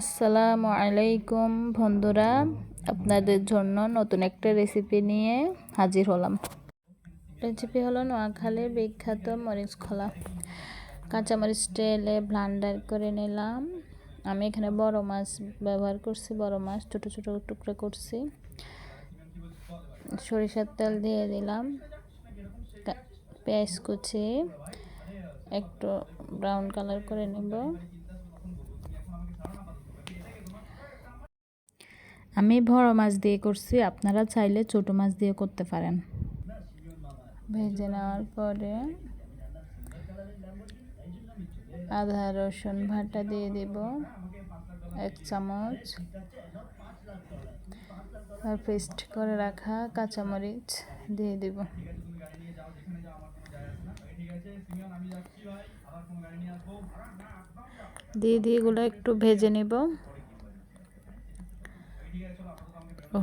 আসসালামু আলাইকুম বন্ধুরা, আপনাদের জন্য নতুন একটা রেসিপি নিয়ে হাজির হলাম। রেসিপি হলো নোয়াখালীর বিখ্যাত মরিচ খোলা। কাঁচামরিচ তেলে ব্লান্ডার করে নিলাম। আমি এখানে বড় মাছ ব্যবহার করছি, বড় মাছ, ছোট ছোট টুকরো করছি। সরিষার তেল দিয়ে দিলাম। পেঁয়াজ কুচি, একটু ব্রাউন কালার করে নেব। আমি বড় মাছ দিয়ে করছি, আপনারা চাইলে ছোট মাছ দিয়ে করতে পারেন। ভেজে নেওয়ার পরে আদা, রসুন ভাটা দিয়ে দেব, এক চামচ। আর পেস্ট করে রাখা কাঁচামরিচ দিয়ে দেব। দিয়ে দিয়ে এগুলো একটু ভেজে নেব।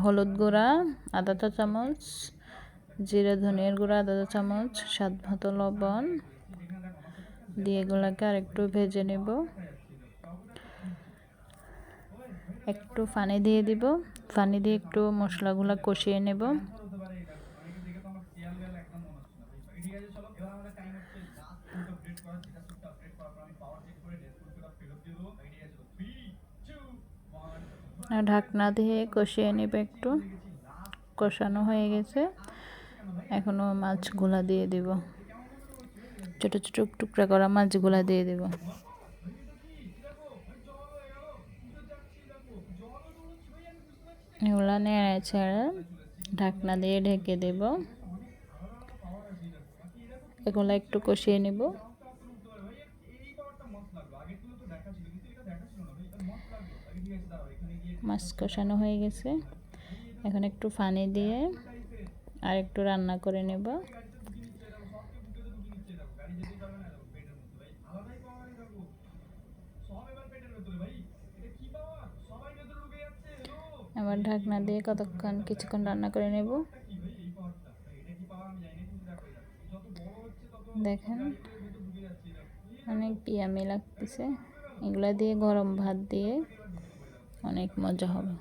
হলুদ গুঁড়া আধা চামচ, জিরে, ধনিয়ার গুঁড়া আধা চামচ, স্বাদ মতো লবণ। দিয়ে এগুলোকে আর একটু ভেজে নেব। একটু পানি দিয়ে দিব। পানি দিয়ে একটু মশলাগুলো কষিয়ে নেব। ঢাকনা দিয়ে কষিয়ে নেবে একটু। কষানো হয়ে গেছে। এখনও মাছগুলা দিয়ে দেব। ছোট ছোট টুকরা করা মাছগুলা দিয়ে দেব। এগুলা নেড়ে ছেড়ে ঢাকনা দিয়ে ঢেকে দেব। এগুলো একটু কষিয়ে নেব। মাছ কষানো হয়ে গেছে। এখন একটু পানি দিয়ে আর একটু রান্না করে নেব। আবার ঢাকনা দিয়ে কতক্ষণ কিছুক্ষণ রান্না করে নেব। দেখেন, অনেক পিয়ামি লাগতেছে। এগুলা দিয়ে গরম ভাত দিয়ে অনেক মজা হবে।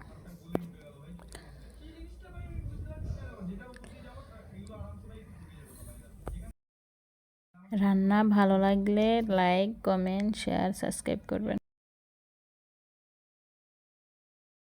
রান্না ভালো লাগলে লাইক, কমেন্ট, শেয়ার, সাবস্ক্রাইব করবেন।